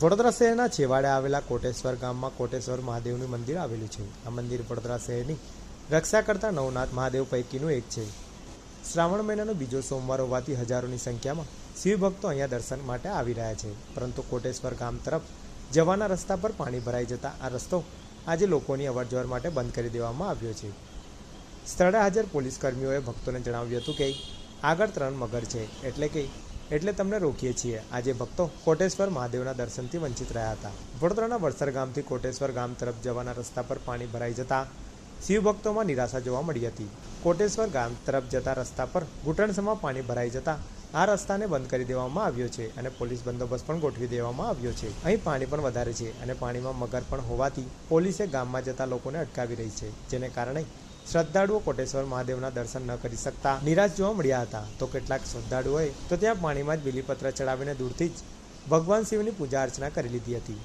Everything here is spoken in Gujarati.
વડોદરા શહેરના છેવાડે આવેલા કોટેશ્વર ગામમાં કોટેશ્વર મહાદેવનું મંદિર આવેલું છે. આ મંદિર વડોદરા શહેરની રક્ષા કરતા નવનાથ મહાદેવ પૈકીનું એક છે. શ્રાવણ મહિનાનો બીજો સોમવાર હોવાથી હજારોની સંખ્યામાં શિવભક્તો અહીંયા દર્શન માટે આવી રહ્યા છે. પરંતુ કોટેશ્વર ગામ તરફ જવાના રસ્તા પર પાણી ભરાઈ જતા આ રસ્તો આજે લોકોની અવરજવર માટે બંધ કરી દેવામાં આવ્યો છે. સ્થળે હાજર પોલીસ કર્મીઓએ ભક્તોને જણાવ્યું હતું કે આગળ ત્રણ મગર છે. એટલે કે એટલે તમને રોકીએ છીએ. આજે ભક્તો કોટેશ્વર મહાદેવના દર્શનથી વંચિત રહ્યા હતા. વડોદરાના વડસર ગામથી કોટેશ્વર ગામ તરફ જવાના રસ્તા પર પાણી ભરાઈ જતા શિવભક્તોમાં નિરાશા જોવા મળી હતી. કોટેશ્વર ગામ તરફ જતા રસ્તા પર ઘૂંટણસમાં પાણી ભરાઈ જતા આ રસ્તાને બંધ કરી દેવામાં આવ્યો છે અને પોલીસ બંદોબસ્ત પણ ગોઠવી દેવામાં આવ્યો છે. અહીં પાણી પણ વધારે છે અને પાણીમાં મગર પણ હોવાથી પોલીસે ગામમાં જતા લોકોને અટકાવી રહી છે, જેને કારણે શ્રદ્ધાળુઓ કોટેશ્વર મહાદેવના દર્શન ન કરી શકતા નિરાશ જોવા મળ્યા હતા. તો કેટલાક શ્રદ્ધાળુઓએ તો ત્યાં પાણીમાં જ બિલીપત્ર ચડાવીને દૂરથી જ ભગવાન શિવની પૂજા અર્ચના કરી લીધી હતી.